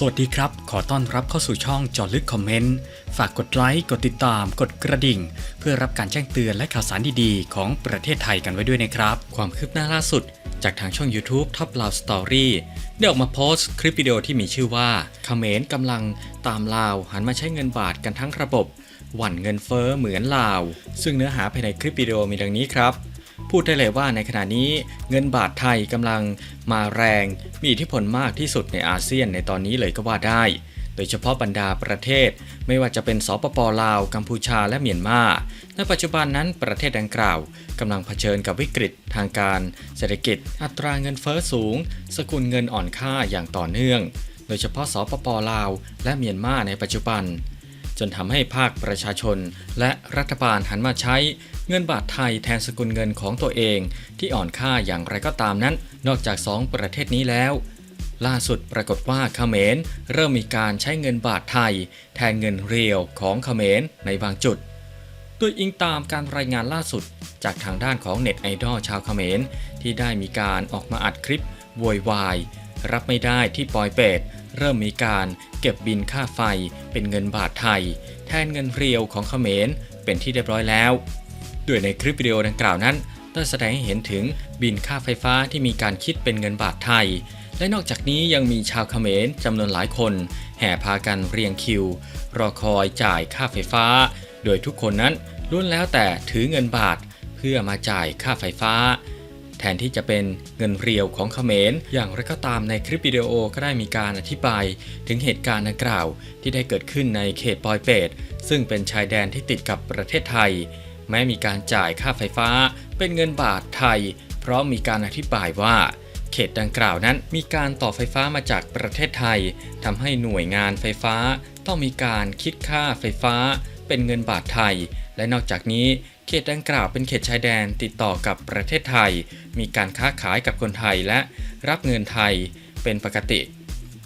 สวัสดีครับ ขอต้อนรับเข้าสู่ช่องจอลึกคอมเมนต์ ฝากกดไลค์ กดติดตาม กดกระดิ่ง เพื่อรับการแจ้งเตือนและข่าวสารดีๆ ของประเทศไทยกันไว้ด้วยนะครับ ความคืบหน้าล่าสุด จากทางช่อง YouTube Top Love Story ได้ออกมาโพสต์คลิปวิดีโอที่มีชื่อว่าเขมรกำลังตามลาว หันมาใช้เงินบาทกันทั้งระบบ หวั่นเงินเฟ้อเหมือนลาว ซึ่งเนื้อหาภายในคลิปวิดีโอมีดังนี้ครับ พูดได้เลยว่าในขณะนี้เงินบาทไทยกำลังมาแรง มีอิทธิพลมากที่สุดในอาเซียนในตอนนี้เลยก็ว่าได้ โดยเฉพาะบรรดาประเทศ ไม่ว่าจะเป็นสปปลาว กัมพูชาและเมียนมาในปัจจุบันนั้นประเทศดังกล่าวกำลังเผชิญกับวิกฤตทางการ เศรษฐกิจ อัตราเงินเฟ้อสูง สกุลเงินอ่อนค่าอย่างต่อเนื่อง โดยเฉพาะสปปลาว และเมียนมาในปัจจุบันจนทำให้ภาคประชาชนและรัฐบาลหันมาใช้ เงินบาทไทยแทนสกุลเงินของตัวเอง ที่อ่อนค่าอย่างไรก็ตามนั้น นอกจาก 2 ประเทศนี้แล้ว ล่าสุดปรากฏว่าเขมรเริ่มมีการใช้เงินบาทไทย แทนเงินเรียวของเขมรในบางจุดโดยอิงตามการรายงานล่าสุด จากทางด้านของเน็ตไอดอลชาวเขมรที่ได้มีการออกมาอัดคลิปโวยวายรับไม่ได้ที่ปอยเป็ดเริ่มมีการเก็บบินค่าไฟเป็นเงินบาทไทย แทนเงินเรียวของเขมรเป็นที่เรียบร้อยแล้ว โดยในคลิปวิดีโอดังกล่าวนั้นได้แสดงให้เห็นถึงบินค่าไฟฟ้าที่มีการคิดเป็นเงินบาทไทย และนอกจากนี้ยังมีชาวเขมรจำนวนหลายคน แห่พากันเรียงคิว รอคอยจ่ายค่าไฟฟ้า โดยทุกคนนั้นล้วนแล้วแต่ถือเงินบาท เพื่อมาจ่ายค่าไฟฟ้า แทนที่จะเป็นเงินเรียวของเขมรอย่างไรก็ตามในคลิปวิดีโอก็ได้มีการอธิบายถึงเหตุการณ์ดังกล่าว ที่ได้เกิดขึ้นในเขตปอยเปตซึ่งเป็นชายแดนที่ติดกับประเทศไทย แม้มีการจ่ายค่าไฟฟ้า เป็นเงินบาทไทย เพราะมีการอธิบายว่า เขตดังกล่าวนั้นมีการต่อไฟฟ้ามาจากประเทศไทยทำให้หน่วยงานไฟฟ้า ต้องมีการคิดค่าไฟฟ้า เป็นเงินบาทไทย และนอกจากนี้เขตดังกล่าวเป็นเขตชายแดนติดต่อกับประเทศไทย มีการค้าขายกับคนไทยและรับเงินไทยเป็นปกติ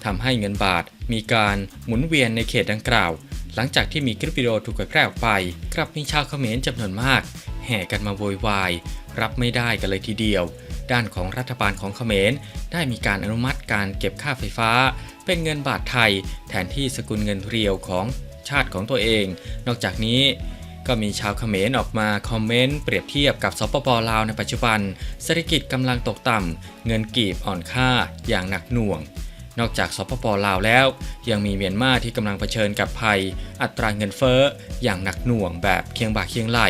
ทำให้เงินบาทมีการหมุนเวียนในเขตดังกล่าว หลังจากที่มีคลิปวิดีโอถูกเผยแพร่ออกไป กลับมีชาวเขมรจำนวนมาก แห่กันมาโวยวาย รับไม่ได้กันเลยทีเดียว ด้านของรัฐบาลของเขมรได้มีการอนุมัติการเก็บค่าไฟฟ้า เป็นเงินบาทไทย แทนที่สกุลเงินเรียวของชาติของตัวเอง นอกจากนี้ก็มีชาวเขมรออกมาคอมเมนต์เปรียบเทียบกับสปปลาวในปัจจุบันเศรษฐกิจกำลังตกต่ำเงินกีบอ่อนค่าอย่างหนักหน่วง นอกจากสปปลาวแล้ว ยังมีเมียนมาที่กำลังเผชิญกับภัย อัตราเงินเฟ้อ อย่างหนักหน่วงแบบเคียงบ่าเคียงไหล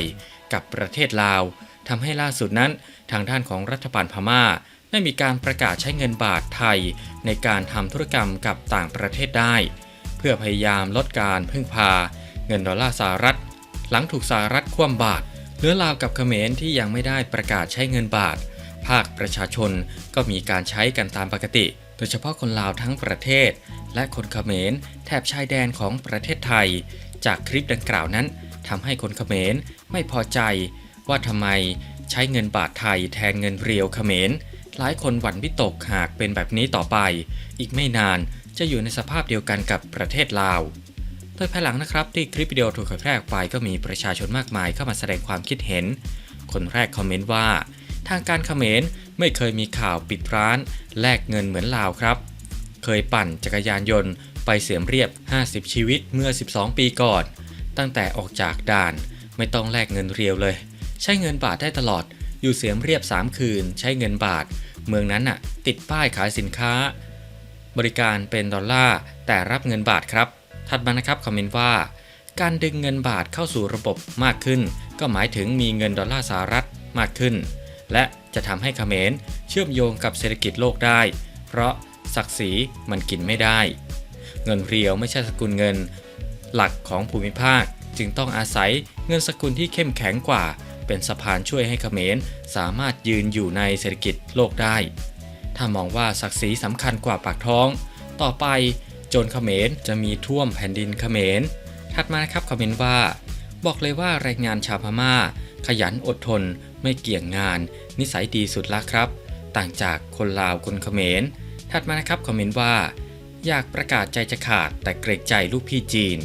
กับประเทศลาวทำให้ล่าสุดนั้น ทางด้านของรัฐบาลพม่า ได้มีการประกาศใช้เงินบาทไทย ในการทำธุรกรรมกับต่างประเทศได้ เพื่อพยายามลดการพึ่งพา เงินดอลลาร์สหรัฐ หลังถูกสหรัฐคว่ำบาตรเหลือลาวกับเขมรที่ยังไม่ได้ประกาศใช้เงินบาท ภาคประชาชนก็มีการใช้กันตามปกติ ดยเฉพาะคนลาวทั้งประเทศ และคนเขมรแถบชายแดนของประเทศไทย จากคลิปดังกล่าวนั้นทำให้คนเขมรไม่พอใจ ว่าทำไมใช้เงินบาทไทยแทนเงินเรียวเขมรหลายคนหวั่นวิตกหากเป็นแบบนี้ต่อไป อีกไม่นานจะอยู่ในสภาพเดียวกันกับประเทศลาว โดยภายหลังนะครับที่คลิปวิดีโอถูกเผยแพร่ออกไปก็มีประชาชนมากมายเข้ามาแสดงความคิดเห็น คนแรกคอมเมนต์ว่า ทางการเขมรไม่เคยมีข่าวปิดร้าน แลกเงินเหมือนลาวครับ เคยปั่นจักรยานยนต์ไปเสียมเรียบ 50 ชีวิตเมื่อ 12 ปีก่อน ตั้งแต่ออกจากด่านไม่ต้องแลกเงินเรียวเลย ใช้เงินบาทได้ตลอด อยู่เสียมเรียบ 3 คืน ใช้เงินบาท เมืองนั้นน่ะ ติดป้ายขายสินค้า บริการเป็นดอลลาร์แต่รับเงินบาทครับ ถัดมานะครับคอมเมนต์ว่า การดึงเงินบาทเข้าสู่ระบบมากขึ้น ก็หมายถึงมีเงินดอลลาร์สหรัฐมากขึ้น และจะทำให้เขมรเชื่อมโยงกับเศรษฐกิจโลกได้ เพราะศักดิ์ศรีมันกินไม่ได้ เงินเรียวไม่ใช่สกุลเงิน หลักของภูมิภาคจึงต้องอาศัยเงินสกุลที่เข้มแข็งกว่า เป็นสะพานช่วยให้เขมรสามารถยืนอยู่ในเศรษฐกิจโลกได้ ถ้ามองว่าศักดิ์ศรีสำคัญกว่าปากท้อง ต่อไปจรเขมรจะมีท่วมแผ่นดินเขมร ถัดมานะครับคอมเมนต์ว่า บอกเลยว่าแรงงานชาวพม่า ขยันอดทน ไม่เกี่ยงงาน นิสัยดีสุดละครับ ต่างจากคนลาวคนเขมร ถัดมานะครับคอมเมนต์ว่า อยากประกาศใจจะขาด แต่เกรงใจลูกพี่จีน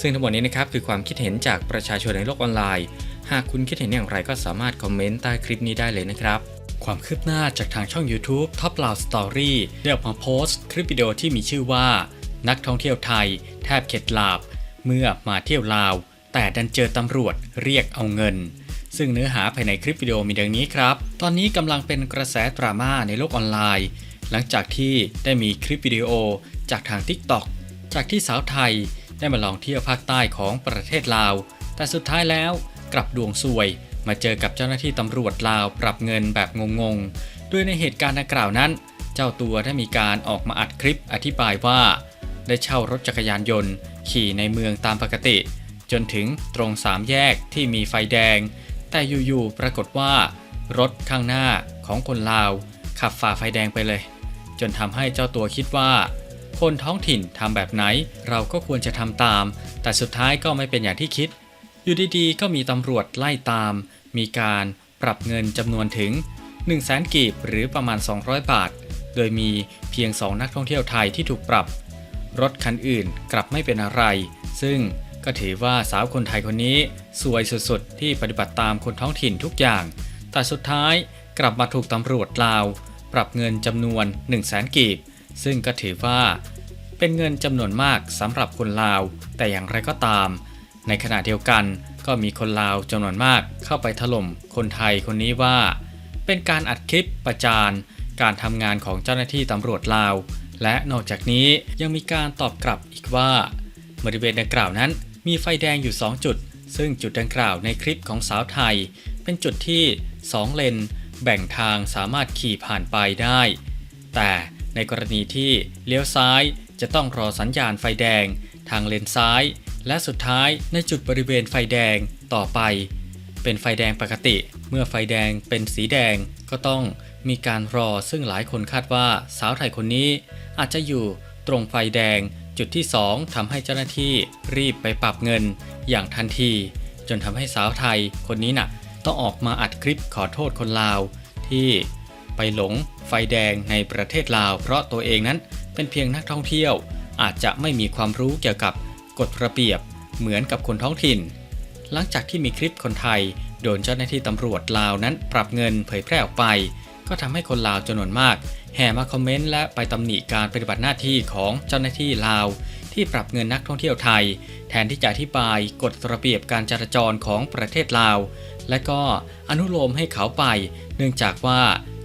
ซึ่งทั้งหมดนี้นะครับคือความคิดเห็นจากประชาชนในโลกออนไลน์ หากคุณคิดเห็นอย่างไรก็สามารถคอมเมนต์ใต้คลิปนี้ได้เลยนะครับความคืบหน้าจากทางช่อง YouTube Top Loud Story ได้ออกมาโพสต์คลิปวิดีโอที่มีชื่อว่า นักท่องเที่ยวไทย แทบเข็ดหลาบ เมื่อมาเที่ยวลาว แต่ดันเจอตำรวจเรียกเอาเงิน ซึ่งเนื้อหาภายในคลิปวิดีโอมีดังนี้ครับ ตอนนี้กำลังเป็นกระแสดราม่าในโลกออนไลน์ หลังจากที่ได้มีคลิปวิดีโอจากทาง TikTok จากที่สาวไทยได้มาลองเที่ยวภาคใต้ของประเทศลาว แต่สุดท้ายแล้วกลับดวงซวย มาเจอกับเจ้าหน้าที่ตำรวจลาวปรับเงินแบบงงๆโดยในเหตุการณ์ดังกล่าวนั้น เจ้าตัวได้มีการออกมาอัดคลิปอธิบายว่า ได้เช่ารถจักรยานยนต์ ขี่ในเมืองตามปกติ จนถึงตรงสามแยกที่มีไฟแดง แต่อยู่ๆปรากฏว่า รถข้างหน้าของคนลาว ขับฝ่าไฟแดงไปเลย จนทำให้เจ้าตัวคิดว่า คนท้องถิ่นทำแบบไหน เราก็ควรจะทำตาม แต่สุดท้ายก็ไม่เป็นอย่างที่คิด อยู่ดีๆ ก็มีตำรวจไล่ตาม มีการปรับเงินจำนวนถึง 1 0 0 0 0แสนกีบหรือประมาณ 200 บาท โดยมีเพียง2นักท่องเที่ยวไทยที่ถูกปรับ รถคันอื่นกลับไม่เป็นอะไร ซึ่ง ก็ถือว่าสาวคนไทยคนนี้สวยสุดๆ ที่ปฏิบัติตามคนท้องถิ่นทุกอย่าง แต่สุดท้ายกลับมาถูกตำรวจลาว ปรับเงินจำนวน 1 0 0 0 0แสนกีบ ซึ่งก็ถือว่าเป็นเงินจำนวนมากสำหรับคนลาว แต่อย่างไรก็ตาม ในขณะเดียวกันก็มีคนลาวจำนวนมากเข้าไปถล่มคนไทยคนนี้ว่า เป็นการอัดคลิปประจานการทำงานของเจ้าหน้าที่ตำรวจลาว และนอกจากนี้ยังมีการตอบกลับอีกว่าบริเวณดังกล่าวนั้น มีไฟแดงอยู่ 2 จุด ซึ่งจุดดังกล่าวในคลิปของสาวไทย เป็นจุดที่ 2 เลน แบ่งทางสามารถขี่ผ่านไปได้ แต่ในกรณีที่เลี้ยวซ้ายจะต้องรอสัญญาณไฟแดง ทางเลนซ้าย และสุดท้ายในจุดบริเวณไฟแดงต่อไป เป็นไฟแดงปกติ เมื่อไฟแดงเป็นสีแดงก็ต้องมีการรอซึ่งหลายคนคาดว่าสาวไทยคนนี้ อาจจะอยู่ตรงไฟแดง จุดที่ 2ทำให้เจ้าหน้าที่รีบไปปรับเงินอย่างทันที จนทำให้สาวไทยคนนี้น่ะต้องออกมาอัดคลิปขอโทษคนลาว ที่ไปหลงไฟแดงในประเทศลาว เพราะตัวเองนั้นเป็นเพียงนักท่องเที่ยว อาจจะไม่มีความรู้เกี่ยวกับกฎระเบียบเหมือนกับคนท้องถิ่น หลังจากที่มีคลิปคนไทย โดนเจ้าหน้าที่ตำรวจลาวนั้นปรับเงินเผยแพร่ออกไป ก็ทำให้คนลาวจำนวนมาก แห่มาคอมเมนต์และไปตำหนิการปฏิบัติหน้าที่ของเจ้าหน้าที่ลาว ที่ปรับเงินนักท่องเที่ยวไทย แทนที่จะอธิบายกฎระเบียบการจราจรของประเทศลาว และก็อนุโลมให้เขาไป เนื่องจากว่า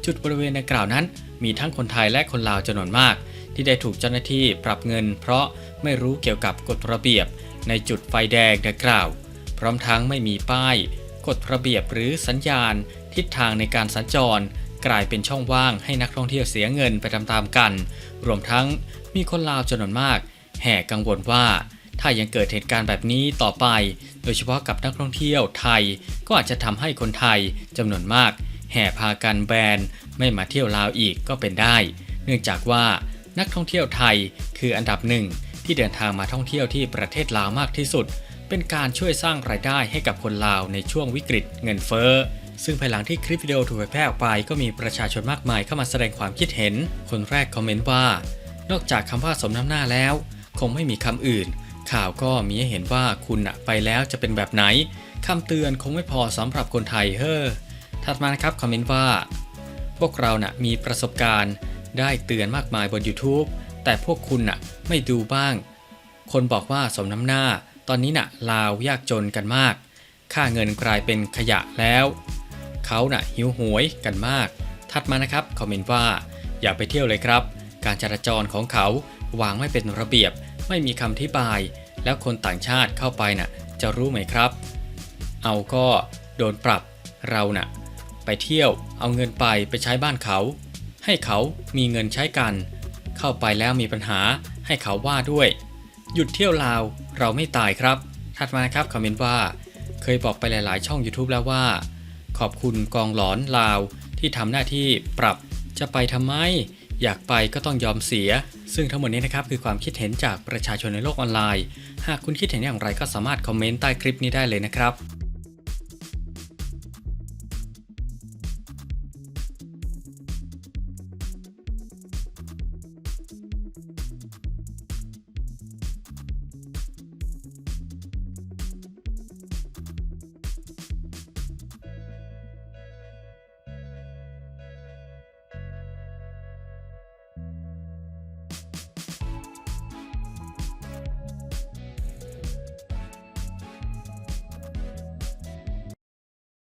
จุดบริเวณดังกล่าวนั้น มีทั้งคนไทยและคนลาวจำนวนมาก ที่ได้ถูกเจ้าหน้าที่ปรับเงิน เพราะไม่รู้เกี่ยวกับกฎระเบียบ ในจุดไฟแดงดังกล่าว พร้อมทั้งไม่มีป้ายกฎระเบียบหรือสัญญาณ ทิศทางในการสัญจร กลายเป็นช่องว่างให้นักท่องเที่ยวเสียเงินไปตามๆกัน รวมทั้งมีคนลาวจำนวนมาก แห่กังวลว่า ถ้ายังเกิดเหตุการณ์แบบนี้ต่อไป โดยเฉพาะกับนักท่องเที่ยวไทย ก็อาจจะทำให้คนไทยจำนวนมาก แห่พากันแบนไม่มาเที่ยวลาวอีกก็เป็นได้ เนื่องจากว่านักท่องเที่ยวไทยคืออันดับหนึ่งที่เดินทางมาท่องเที่ยวที่ประเทศลาวมากที่สุด เป็นการช่วยสร้างรายได้ให้กับคนลาวในช่วงวิกฤตเงินเฟ้อ ซึ่งภายหลังที่คลิปวิดีโอถูกเผยแพร่ออกไป ก็มีประชาชนมากมายเข้ามาแสดงความคิดเห็น คนแรกคอมเมนต์ว่า นอกจากคำว่าสมน้ำหน้าแล้ว คงไม่มีคำอื่น ข่าวก็มีให้เห็นว่าคุณอะไปแล้วจะเป็นแบบไหนคำเตือนคงไม่พอสำหรับคนไทยเฮ้อถัดมานะครับคอมเมนต์ว่า พวกเราน่ะมีประสบการณ์ ได้เตือนมากมายบน YouTube แต่พวกคุณน่ะไม่ดูบ้าง คนบอกว่าสมน้ำหน้า ตอนนี้น่ะลาวยากจนกันมาก ค่าเงินกลายเป็นขยะแล้ว เขาน่ะหิวโหวยกันมาก ถัดมานะครับคอมเมนต์ว่า อย่าไปเที่ยวเลยครับ การจราจรของเขาวางไม่เป็นระเบียบ ไม่มีคำอธิบาย แล้วคนต่างชาติเข้าไปน่ะ จะรู้ไหมครับ เอาก็โดนปรับเราน่ะ ไปเที่ยวเอาเงินไปไปใช้บ้านเขา ให้เขามีเงินใช้กัน เข้าไปแล้วมีปัญหาให้เขาว่าด้วย หยุดเที่ยวลาวเราไม่ตายครับ ถัดมาครับคอมเมนต์ว่า เคยบอกไปหลาย ๆ ช่อง YouTube แล้วว่า ขอบคุณกองหลอนลาวที่ทำหน้าที่ปรับจะไปทำไม อยากไปก็ต้องยอมเสีย ซึ่งทั้งหมดนี้นะครับคือความคิดเห็นจากประชาชนในโลกออนไลน์ หากคุณคิดเห็นอย่างไรก็สามารถคอมเมนต์ใต้คลิปนี้ได้เลยนะครับ